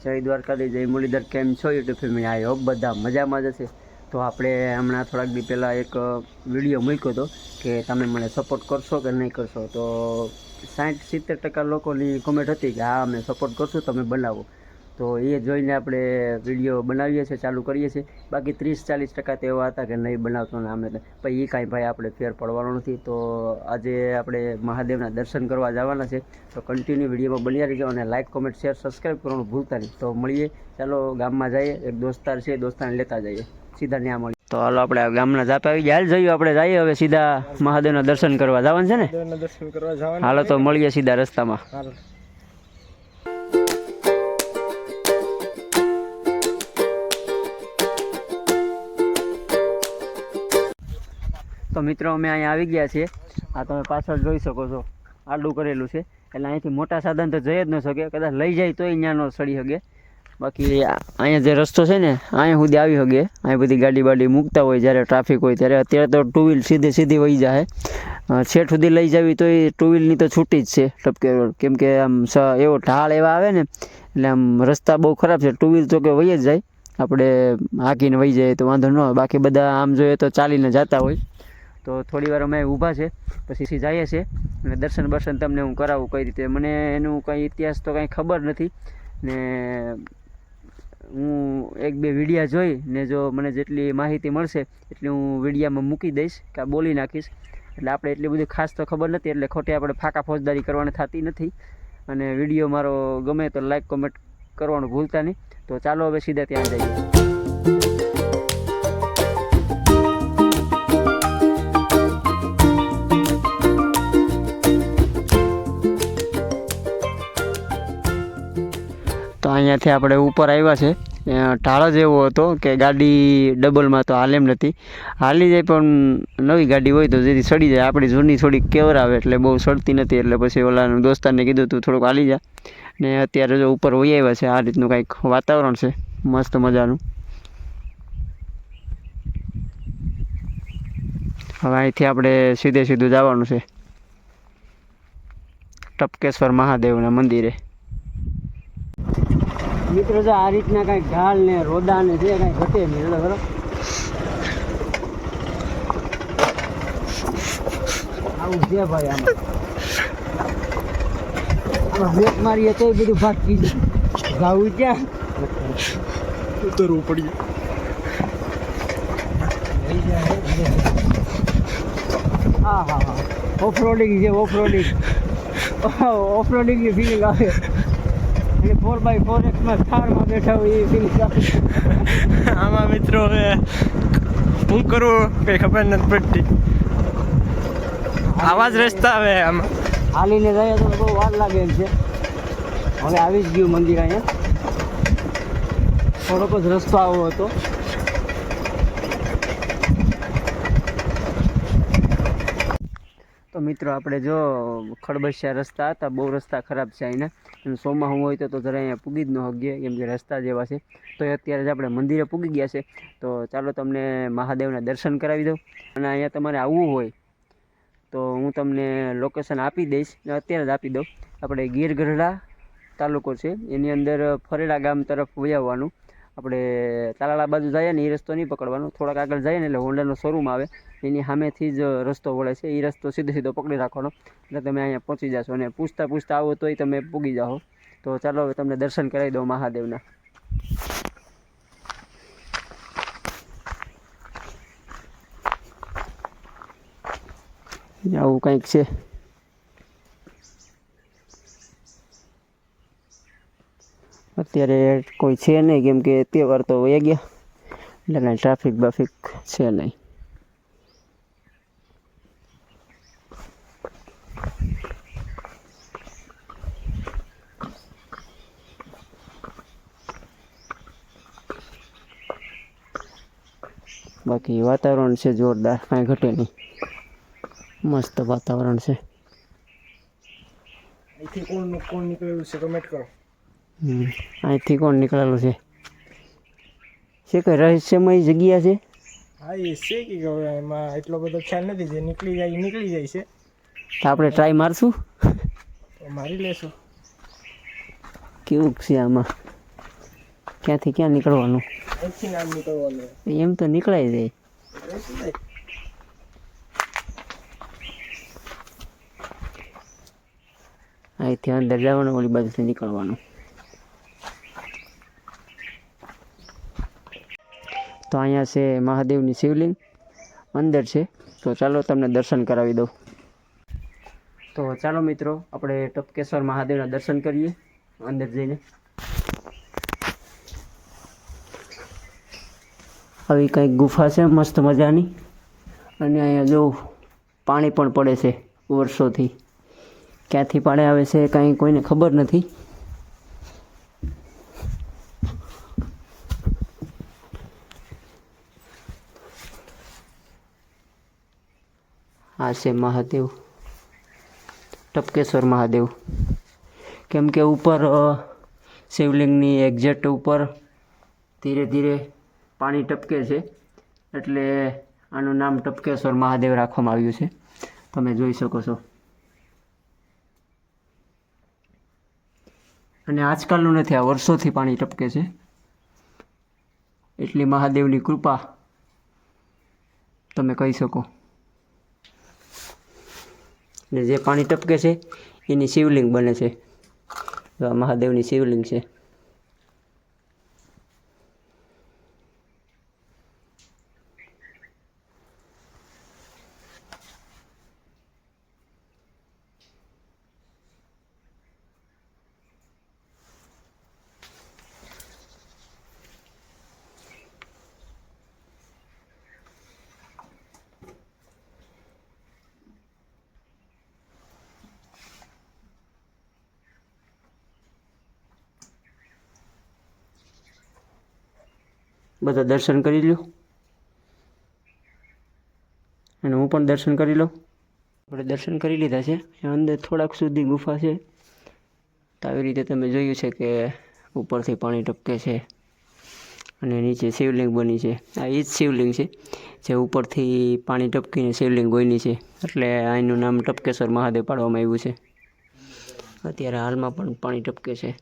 જય દ્વારકાથી જય મુરલીધર. કેમ છો યુટ્યુબ ફેમિલી આઈ બધા મજામાં જ હશે. તો આપણે હમણાં થોડાક દી પહેલાં એક વીડિયો મૂક્યો હતો કે તમે મને સપોર્ટ કરશો કે નહીં કરશો? તો સાઠ સિત્તેર ટકા લોકોની કોમેન્ટ હતી કે, હા, અમે સપોર્ટ કરશું, તમે બનાવો. તો એ જોઈને આપણે વીડિયો બનાવીએ છીએ ચાલુ કરીએ છીએ. બાકી ત્રીસ ચાલીસ ટકા તો એવા હતા કે નહીં બનાવતો ને આમે પછી એ કાંઈ ભાઈ આપણે ફેર પડવાનો નથી. તો આજે આપણે મહાદેવના દર્શન કરવા જવાના છે. તો કન્ટિન્યુ વિડીયોમાં બન્યા રહીજો અને લાઇક કોમેન્ટ શેર સબસ્ક્રાઈબ કરવાનું ભૂલતા નહીં. તો મળીએ. ચાલો ગામમાં જઈએ. એક દોસ્તાર છે દોસ્તારને લેતા જઈએ. સીધા ત્યાં મળીએ. તો હાલો આપણે ગામના જાપે આવી ગયા. હાલ જઈએ આપણે જઈએ હવે સીધા મહાદેવના દર્શન કરવા. જવાનું છે ને? દર્શન કરવા જવાનું હાલો તો મળીએ સીધા રસ્તામાં. તો મિત્રો, અમે અહીંયા આવી ગયા છીએ. આ તમે પાછળ જોઈ શકો છો. આડું કરેલું છે. એટલે અહીંથી મોટા સાધન તો જઈ જ ન શકે. કદાચ લઈ જાય તોય અહીંયા ન સડી શકે. બાકી અહીંયા જે રસ્તો છે ને, અહીંયા સુધી આવી શકે. અહીં બધી ગાડી બાડી મૂકતા હોય જ્યારે ટ્રાફિક હોય ત્યારે. અત્યારે તો ટુ વ્હીલ સીધી સીધી વહી જાય છેઠ સુધી લઈ જવી તો એ ટુ વ્હીલની તો છૂટી જ છે ટપકે રોડ. કેમ કે આમ એવો ઢાળ એવા આવે ને, એટલે આમ રસ્તા બહુ ખરાબ છે. ટુ વ્હીલ તો કે વહી જ જાય. આપણે હાકીને વહી જાય તો વાંધો ન બાકી બધા આમ જોઈએ તો ચાલીને જતા હોય. તો થોડી વાર અમે ઊભા છે, પછી જઈએ છીએ અને દર્શન બર્શન તમને હું કરાવું કઈ રીતે. મને એનું કંઈ ઇતિહાસ તો કંઈ ખબર નથી ને હું એક બે વિડીયા જોઈ ને જો મને જેટલી માહિતી મળશે એટલી હું વિડીયામાં મૂકી દઈશ કે બોલી નાખીશ. એટલે આપણે એટલી બધી ખાસ તો ખબર નથી, એટલે ખોટી આપણે ફાંકા ફોજદારી કરવાની થતી નથી. અને વીડિયો મારો ગમે તો લાઈક કોમેન્ટ કરવાનું ભૂલતા નહીં. તો ચાલો હવે સીધા ત્યાં જઈએ. અહીંયાથી આપણે ઉપર આવ્યા છે. ઢાળ જ એવો હતો કે ગાડી ડબલમાં તો હાલ એમ નથી. હાલી જાય પણ નવી ગાડી હોય તો જેથી સડી જાય. આપણી જૂની થોડીક કેવર આવે એટલે બહુ સડતી નથી. એટલે પછી ઓલા દોસ્તારને કીધું તું થોડુંક હાલી જા. ને અત્યારે જો ઉપર હોઈ આવ્યા છે. આ રીતનું કંઈક વાતાવરણ છે. મસ્ત મજાનું. હવે અહીંથી આપણે સીધે સીધું જવાનું છે. ટપકેશ્વર મહાદેવના મંદિરે. મિત્રો છે આ રીતના કઈ ઢાળ ને રોદા ને છે કઈ ઘટે નહીં એટલે બરોબર આવું છે ભાઈ આમાં. બ્રેક મારીએ તોય બધું ભાગી જાય. ગાવું ક્યાં? ઉતરવું પડ્યું. હા હા હા. ઓફ રોડિંગ છે ઓફ રોડિંગ ઓફ રોડિંગની ફિલિંગ આવે. અને ફોર બાય ફોર એક્સમાં થારમાં બેઠા હોય એ ફિલિંગ આમાં મિત્રો હવે શું કરવું કઈ ખબર નથી પડતી. આવા જ રસ્તા હવે આમાં. હાલીને જાય તો બહુ વાર લાગે છે. હવે આવી જ ગયું મંદિર અહીંયા. થોડોક જ રસ્તો આવો હતો. તો મિત્રો, આપણે જો ખડબસિયા રસ્તા હતા, બહુ રસ્તા ખરાબ છે અહીંના અને સોમાહું હોય તો જરા અહીંયા પૂગી જ ન હગીએ કેમ કે રસ્તા જેવા છે. તો અત્યારે જ આપણે મંદિરે પૂગી ગયા છે. તો ચાલો તમને મહાદેવના દર્શન કરાવી દઉં. અને અહીંયા તમારે આવવું હોય તો હું તમને લોકેશન આપી દઈશ. અત્યારે જ આપી દઉં. આપણે ગીર ગઢડા તાલુકો છે. એની અંદર ફરેડા ગામ તરફ વહી આવવાનું આપણે તાલાળા બાજુ જઈએ ને એ રસ્તો નહીં પકડવાનો. થોડાક આગળ જઈએ ને એટલે હોન્ડાનો શોરૂમ આવે. એની સામેથી જ રસ્તો વળે છે. એ રસ્તો સીધો સીધો પકડી રાખવાનો. એટલે તમે અહીંયા પહોંચી જશો અને પૂછતા પૂછતા આવો તોય તમે પૂગી જાઓ. તો ચાલો હવે તમને દર્શન કરાવી દઉં મહાદેવના. આવું કંઈક છે. અત્યારે કોઈ છે નહીં, કેમ કે તહેવાર તો વહી ગયા. એટલે કાંઈ ટ્રાફિક બાફિક છે નહીં. બાકી વાતાવરણ છે જોરદાર, કાંઈ ઘટે નહીં. મસ્ત વાતાવરણ છે. અહીંથી કોણ કોણ નીકળેલું છે? કમેન્ટ કરો. હમ. અહીંથી કોણ નીકળેલું છે? છે કઈ રહસ્યમય જગ્યા છે? હા એ છે કે હવે એમાં એટલો બધો ખ્યાલ નથી જે નીકળી જાય નીકળી જાય છે. તો આપણે ટ્રાય મારશું? તો મારી લેશું. કેવું છે આમાં? ક્યાંથી ક્યાં નીકળવાનું? અહીંથી નામ નીકળવાનું. એમ તો નીકળાઈ જાય અહીંથી અંદર જવાનું ઓલી બાજુથી નીકળવાનું. તો અહીંયા છે મહાદેવની શિવલિંગ. અંદર છે. તો ચાલો તમને દર્શન કરાવી દઉં. તો ચાલો મિત્રો, આપણે ટપકેશ્વર મહાદેવના દર્શન કરીએ. અંદર જઈને. આવી કંઈક ગુફા છે, મસ્ત મજાની. અને અહીંયા જો પાણી પણ પડે છે, વર્ષોથી. ક્યાંથી પાણી આવે છે કાંઈ કોઈને ખબર નથી. આ છે મહાદેવ. ટપકેશ્વર મહાદેવ. કેમ કે ઉપર શિવલિંગની એક્ઝેક્ટ ઉપર ધીરે ધીરે પાણી ટપકે છે. એટલે આનું નામ ટપકેશ્વર મહાદેવ રાખવામાં આવ્યું છે. તમે જોઈ શકો છો. અને આજકાલનું નથી, આ વર્ષોથી પાણી ટપકે છે. એટલી મહાદેવની કૃપા તમે કહી શકો. ને જે પાણી ટપકે છે એની શિવલિંગ બને છે. મહાદેવની શિવલિંગ છે. બધા દર્શન કરી લો અને હું પણ દર્શન કરી લઉં. આપણે દર્શન કરી લીધા છે. એ અંદર થોડાક સુધી ગુફા છે. તો આવી રીતે તમે જોયું છે કે ઉપરથી પાણી ટપકે છે. અને નીચે શિવલિંગ બની છે. આ એ જ શિવલિંગ છે, જે ઉપરથી પાણી ટપકીને શિવલિંગ બની છે. એટલે અહીંનું નામ ટપકેશ્વર મહાદેવ પાડવામાં આવ્યું છે. અત્યારે હાલમાં પણ પાણી ટપકે છે.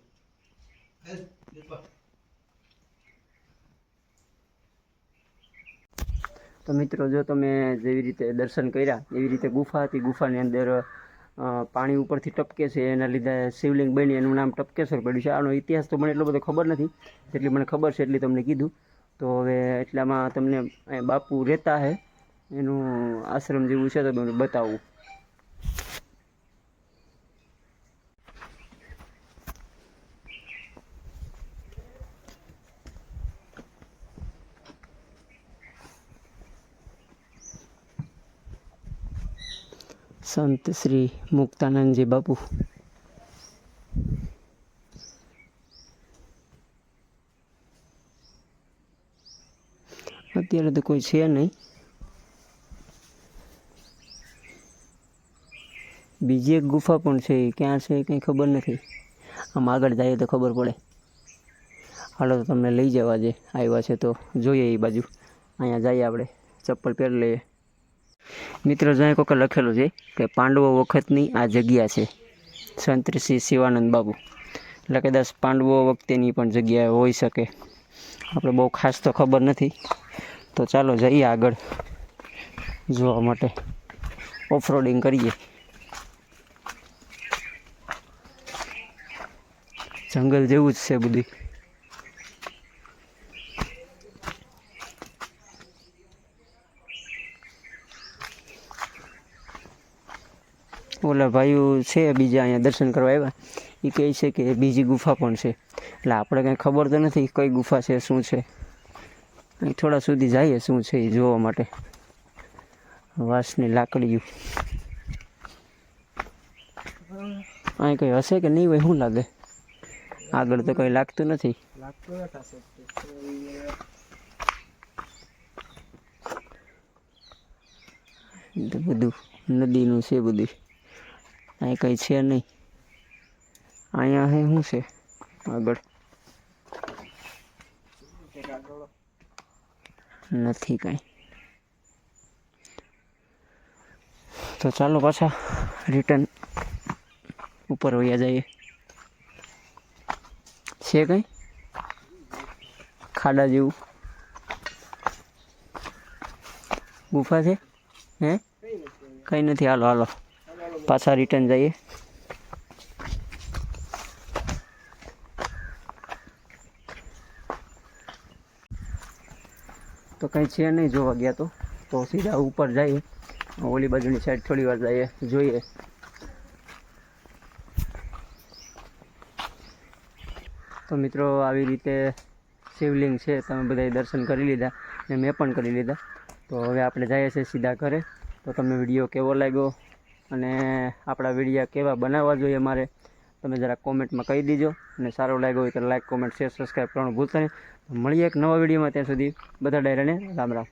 તો મિત્રો, જો તમે જેવી રીતે દર્શન કર્યા, એવી રીતે ગુફા હતી. ગુફાની અંદર પાણી ઉપરથી ટપકે છે. એના લીધે શિવલિંગ બની, એનું નામ ટપકેશ્વર પડ્યું છે. આનો ઇતિહાસ તો મને એટલો બધો ખબર નથી. જેટલી મને ખબર છે એટલી તમને કીધું. તો હવે એટલામાં તમને બાપુ રહેતા હે. એનું આશ્રમ જેવું છે તો તમને બતાવું. સંત શ્રી મુક્તાનંદજી બાપુ. અત્યારે તો કોઈ છે નહીં. બીજી એક ગુફા પણ છે, ક્યાં છે કંઈ ખબર નથી. આમ આગળ જઈએ તો ખબર પડે. હાલો તો તમને લઈ જવા જે આવ્યા છે તો જોઈએ એ બાજુ. અહીંયા જઈએ આપણે. ચપ્પલ પહેરી લઈએ. મિત્રો, જ્યાં કોકે લખેલું છે કે પાંડવો વખતની આ જગ્યા છે. સંત શ્રી શિવાનંદ બાબુ. એટલે કદાચ પાંડવો વખતેની પણ જગ્યા હોઈ શકે. આપણે બહુ ખાસ તો ખબર નથી. તો ચાલો જઈએ આગળ જોવા માટે. ઓફરોડિંગ કરીએ. જંગલ જેવું જ છે બધું. ઓલા ભાઈઓ છે બીજા અહીંયા દર્શન કરવા આવ્યા. એ કહે છે કે બીજી ગુફા પણ છે. એટલે આપણે કંઈ ખબર તો નથી કઈ ગુફા છે, શું છે. થોડા સુધી જઈએ શું છે એ જોવા માટે. વાંસની લાકડીઓ. અહીં કંઈ હશે કે નહીં હોય, શું લાગે? આગળ તો કંઈ લાગતું નથી. બધું નદીનું છે બધું. અહીં કંઈ છે નહીં. અહીંયા હે શું છે? આગળ. નથી કાંઈ. તો ચાલો પાછા રિટર્ન ઉપર વયા જઈએ. છે કંઈ? ખાડા જેવું. ગુફા છે? હે? કંઈ નથી. હાલો હાલો. પાછા રિટર્ન જઈએ. તો કંઈ છે નહીં જોવા ગયા તો. તો સીધા ઉપર જઈએ. ઓલી બાજુની સાઈડ થોડી વાર જઈએ, જોઈએ. તો મિત્રો આવી રીતે શિવલિંગ છે, તમે બધાએ દર્શન કરી લીધા ને મેં પણ કરી લીધા. તો હવે આપણે જઈએ છીએ સીધા ઘરે. તો તમને વીડિયો કેવો લાગ્યો? અને આપણા વિડીયા કેવા બનાવવા જોઈએ મારે, તમે જરા કોમેન્ટમાં કહી દીજો. અને સારો લાગ્યો હોય તો લાઇક કોમેન્ટ, શેર સબસ્ક્રાઈબ કરવાનું ભૂલતા નહીં. મળીએ એક નવા વિડીયોમાં ત્યાં સુધી. બધા ડાયરાને રામ રામ.